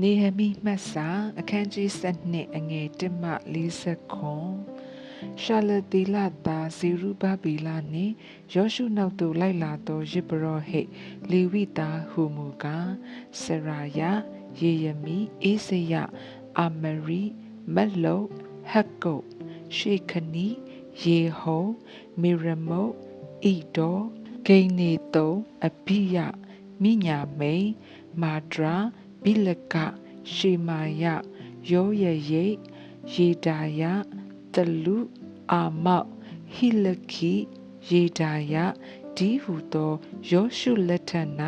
နေဟမိမှတ်စာအခန်းကြီး7အငယ်1မှ40ခွန်ရှာလတီလာတာဇေရုဘဗီလာနှင့်ယောရှုနောက်သို့လိုက်လာသောယေဘရဟိတ်လေဝိသားဟုမူကားစရာယယေယမိအေစယအာမရီမလုတ်ဟက်ကုတ်ရှေခနီယေဟုံမီရမုတ်ဣဒောဂိနေတုံအဘိယမိညာမိန်မာဒရာ ဘိလကရှေမာယယောယရိတ်ယေဒါယတလူအာမောက်ဟိလခိယေဒါယဒီဟုသောယောရှုလက်ထက်၌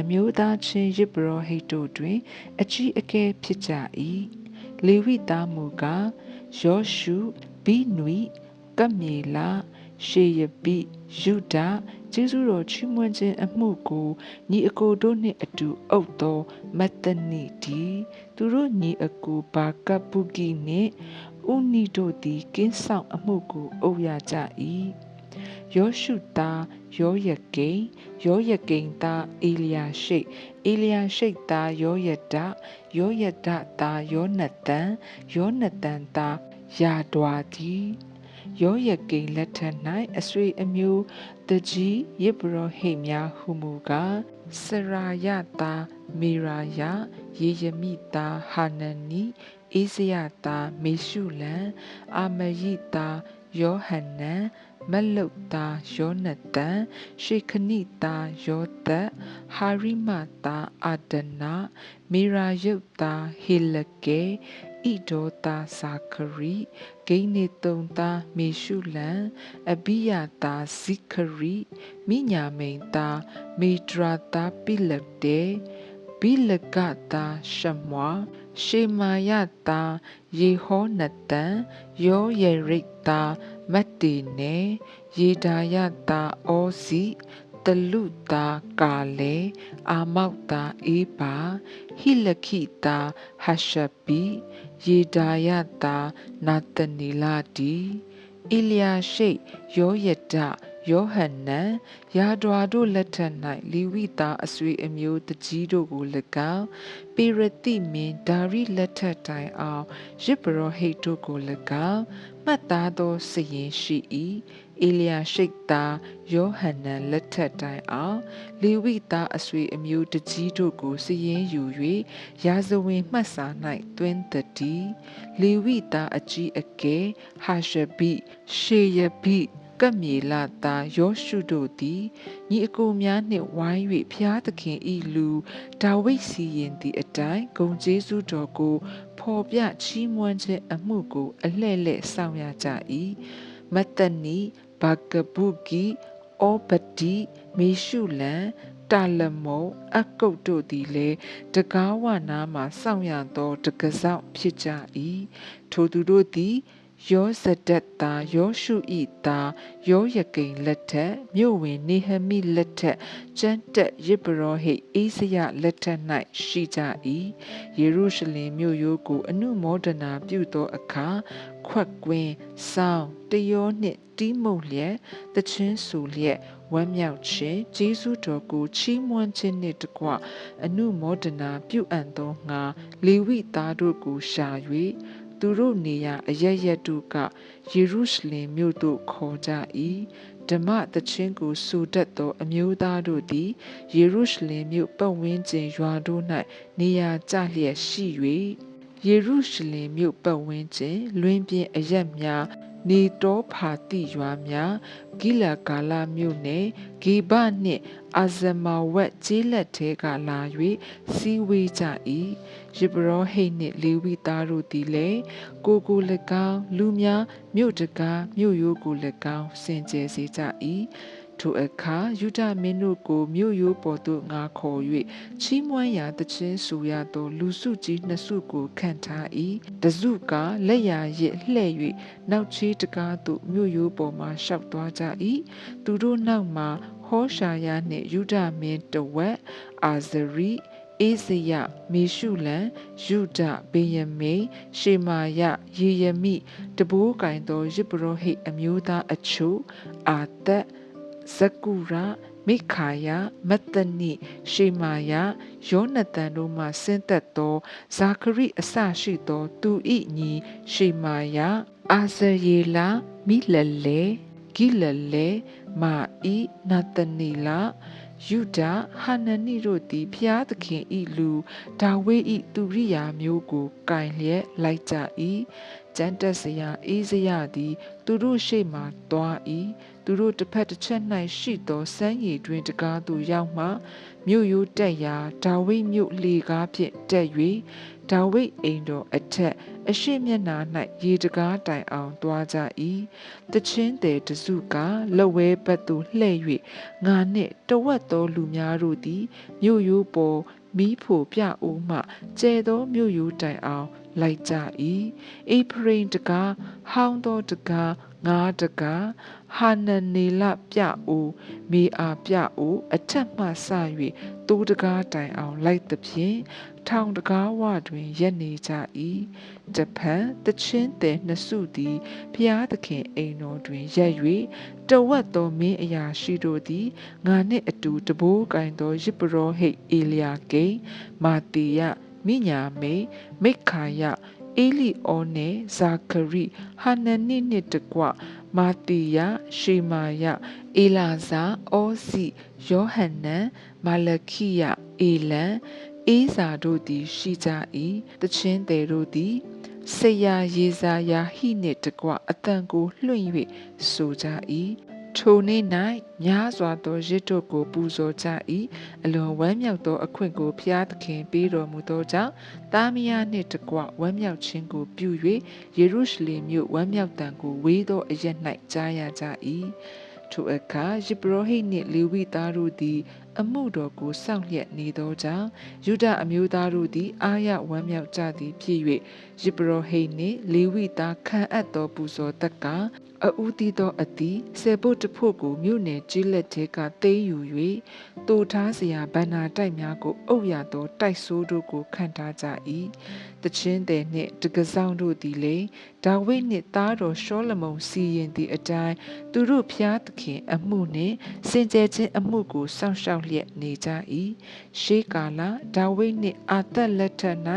အမျိုးသားချင်းယစ်ဘရောဟိတ်တို့တွင် အကြီးအကဲဖြစ်ကြ၏လေဝိသားမူကားယောရှုဘိနွိကမေလာရှေယပိယုဒ ကျေးဇူးတော်ချီးမွမ်းခြင်းအမှုကိုညီအကိုတို့နှင့်အတူအုပ်သောမတ္တနိတီသူတို့ညီအကိုဘာကပုဂိနှင့်ဥနိတို့သည်ကင်းဆောင်အမှုကိုအုပ်ရကြ၏ယောရှုသားယောယကိန်ယောယကိန်သားအေလျာရှိတ်အေလျာရှိတ်သားယောယဒယောယဒသားယောနသန်ယောနသန်သားယာဒွာသည် ယောယကိန်လက်ထက်၌အဆွေအမျိုးတကြီးယေဘရဟိတ်များဟုမူကားစရာယတာမေရာယယေယမိတာဟာနနီအေဇယတာမေရှုလံအာမယိတာယောဟန်နန်မလုတ်တာယောနသန်ရှေခနိတာယောသက်ဟာရိမတာအာဒနာမေရာယုတ်တာဟေလကေ ဣဒောတာစာခရီဂိနေတုံတာမေရှုလံအဘိယတာဇိခရီမိညာမိန်တာမေဒရာတာပိလတေဘိလကတာရှမွာရှေမာယတာယေဟောနတံယောယေရိတ်တာမတ်တေနေယေဒါယတာဩစီ တလူတာကာလေအာမောက်တာအေးပါဟိလခိတာဟရှပိယေဒါယတာနာတနီလာတီအိလျာရှိယောယတ ယောဟန်နန်ယာဒွာတို့လက်ထက်၌လီဝိသားအဆွေအမျိုးတကြီးတို့ကို၎င်းပေရတိမင်းဒါရိလက်ထက်တိုင်အောင်ရစ်ဘရောဟိတ်တို့ကို၎င်းမှတ်သားသောစရင်ရှိ၏အေလျာရှိတ်သားယောဟန်နန်လက်ထက်တိုင်အောင်လေဝိသားအဆွေအမျိုးတကြီးတို့ကိုစည်ရင်ယူ၍ရာဇဝင်မှတ်စာ၌တွင်တတိလေဝိသားအကြီးအကဲဟာရှဘိရှေယဘိ ကမြေလာတာယောရှုတို့သည်ညီအကိုများနှင့်ဝိုင်း၍ဖျားသခင်ဤလူဒါဝိဒ်စီရင်သည့်အတိုင်းဂုံကျေးဇူးတော်ကိုဖော်ပြချီးမွမ်းခြင်းအမှုကိုအလှဲ့လှဲ့ဆောင်ရကြ၏မတနီဘာကပုကီဩပတိမေရှုလံတာလမုံအကုတ်တို့သည်လည်းတကားဝနာမှစောင့်ရသော တကစောက်ဖြစ်ကြ၏ထိုသူတို့သည် ယောဇဒတ်သားယောရှုဤသားယောယကိန်လက်ထက်မြို့ဝင်နေဟမိလက်ထက်ကျမ်းတက်ယေဘရဟိအိစယလက်ထက်၌ရှိကြ၏ယေရုရှလင်မြို့ရိုးကိုအနုမောဒနာပြုသောအခါခွက်ကွင်းစောင်းတယောနှင့်တီးမှုတ်လျက်တချင်းဆူလျက်ဝမ်းမြောက်ခြင်းဂျေဇုတော်ကိုချီးမွမ်းခြင်းနှင့်တကွအနုမောဒနာပြုအပ်သောငါလေဝိသားတို့ကိုရှာ၍ သူတို့နေရာအရရက်တို့ကယေရုရှလင်မြို့သို့ခေါ်ကြ၏ဓမ္မသချင်းကိုဆူတတ်သောအမျိုးသားတို့သည်ယေရုရှလင်မြို့ပတ်ဝန်းကျင်ရွာတို့၌နေရာကျလျက်ရှိ၍ယေရုရှလင်မြို့ပတ်ဝန်းကျင်လွင်ပြင်အရက်များနေတောဖာတိရွာများဂိလကာလမြို့နယ်ဂေဘနှင့်အာဇမာဝက်ကျေးလက်ထဲကလာ၍စီဝေးကြ၏ယေဘရဟိတ်နှင့်လေဝိသားတို့သည်လည်းကိုကို၎င်းလူများမြို့တကားမြို့ရိုးကို၎င်းစင်ကြယ်စေကြ၏ ထိုအခါယူဒမင်းတို့ကိုမြို့ရိုးပေါ်သို့ငါခေါ်၍ချီးမွမ်းရာတခြင်းဆိုရသော လူစုကြီးနှစ်စုကိုခံထား၏တစုကလက်ရရစ်လှဲ့၍နောက်ချေးတကားသို့မြို့ရိုးပေါ်မှရှောက်သွားကြ၏သူတို့နောက်မှာဟောရှာယနှင့်ယူဒမင်းတဝက်အာဇရိအေဇယမေရှုလံယုဒဗေယမိရှေမာယယေယမိတဘိုးကင်သောယေဘရဟိအမျိုးသားအချို့အာသက် ဇကုရမိခာယမတ္တနိရှေမာယယောနသန်တို့မှဆင်းသက်သောဇာခရိအစရှိသော သူဤညီရှေမာယအာဇယေလာမိလလေဂိလလေမာဤနသနီလာ ယုဒဟာနနိတို့သည်ဖျားသခင်ဤလူဒါဝိဒ်ဤသူရိယာမျိုးကိုကင်လျက်လိုက်ကြ၏ကျမ်းတက်စရာအေးစရာသည် သူတို့ရှေ့မှသွား၏သူတို့တစ်ဖက်တစ်ချက်၌ရှိသောစမ်းရည်တွင်တကားသို့ရောက်မှမြို့ရိုးတက်ရာဒါဝိဒ်မြို့လေကားဖြင့်တက်၍ ဒါဝိဒ်အိမ်တော်အထက်အရှိမျက်နာ၌ရေတကားတိုင်အောင်တွားကြ၏တချင်းတဲ့တစုကလက်ဝဲဘက်သို့လှည့်၍ငါနှင့်တဝက်သောလူများတို့သည်မြို့ရိုးပေါ်မီးဖို့ပြအိုးမှကျဲသောမြို့ရိုးတိုင်အောင်လိုက်ကြ၏အေဖရိမ်တကားဟောင်းသောတကားငါးတကားဟာနနေလပြအိုးမေအာပြအိုးအထက်မှစ၍သိုးတကားတိုင်အောင်လိုက်သဖြင့် ထောင်တကားဝတွင်ရက်နေကြ၏တဖန်တချင်းတဲ့နှစ်စုသည်ဖျားသခင်အိမ်တော်တွင်ရက်၍တဝက်သောမင်းအရာရှိတို့သည်ငါနှင့်အတူတဘိုးကင်သောယစ်ပရောဟိတ်အေလျာကိမာတီယမိညာမေမိခါယအေလီအောနေဇာခရိဟာနနိနှင့်တကွမာတီယရှေမာယအေလာဇာအောစီယောဟန်နန်မာလခိယအေလန်အေးစာတို့သည်ရှိကြ၏တချင်းသည်တို့သည်ဆေယာရေစာယာဟိနှင့်တကွအတန်ကိုလွှင့်၍ဆိုကြ၏ထိုနေ့၌များစွာသောရစ်တို့ကိုပူဇော်ကြ၏အလွန်ဝမ်းမြောက်သောအခွင့်ကိုဖျားသခင်ပေးတော်မူသောကြောင့်တာမယာနှင့်တကွဝမ်းမြောက်ခြင်းကိုပြု၍ယေရုရှလင်မြို့ဝမ်းမြောက်တံကိုဝေးသောအရက်၌ကြားရကြ၏ ထိုအခါယိပရောဟိနှင့်လေဝိသားတို့သည် အမှုတော်ကိုစောင့်လျက်နေသောကြောင့်ယုဒအမျိုးသားတို့သည် အာရဝမ်းမြောက်ကြသည်ဖြစ်၍ယိပရောဟိနှင့်လေဝိသားခံအပ်သောပူဇော်သက်ကအူးတီသောအသည်ဆေဘုတ်တဖို့ကိုမြို့နယ်ကြီးလက်ထဲကသိမ်းယူ၍တူထားစရာဗန္နာတိုက်များကိုအုပ်ရသောတိုက်ဆိုးတို့ကိုခံထားကြ၏တချင်းတဲ့နှင့်တကဆောင်တို့သည်လည်းဒါဝိဒ်နှင့်သားတော်ရှောလမုန်စီရင်သည့်အတိုင်းသူတို့ဖျားသခင်အမှုနှင့်စင်ကြယ်ခြင်းအမှုကိုစောင့်ရှောက်လျက်နေကြ၏ရှေးကာလဒါဝိဒ်နှင့်အာသက်လက်ထက်၌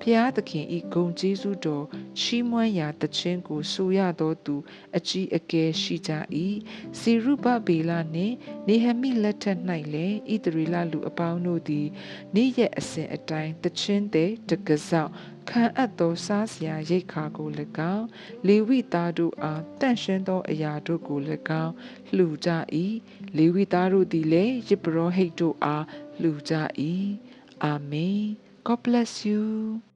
ဖျားသခင်၏ဂုဏ်ကျေးဇူးတော်ချီးမွမ်းရာတခြင်းကိုဆိုရသောသူ အကြီးအကဲရှိကြ၏စီရုဘဗေလနှင့်နေဟမိလက်ထက်၌လည်းဣသရေလလူအပေါင်းတို့သည်နေ့ရက်အစဉ်အတိုင်းတခြင်းတဲ့တကစောက်ခံအပ်သောစားစရာရိတ်ခါကို၎င်းလေဝိသားတို့အားတန့်ရှင်းသောအရာတို့ကို၎င်းလှူကြ၏လေဝိသားတို့သည်လည်းယစ်ပရောဟိတ်တို့အားလှူကြ၏အာမင် God bless you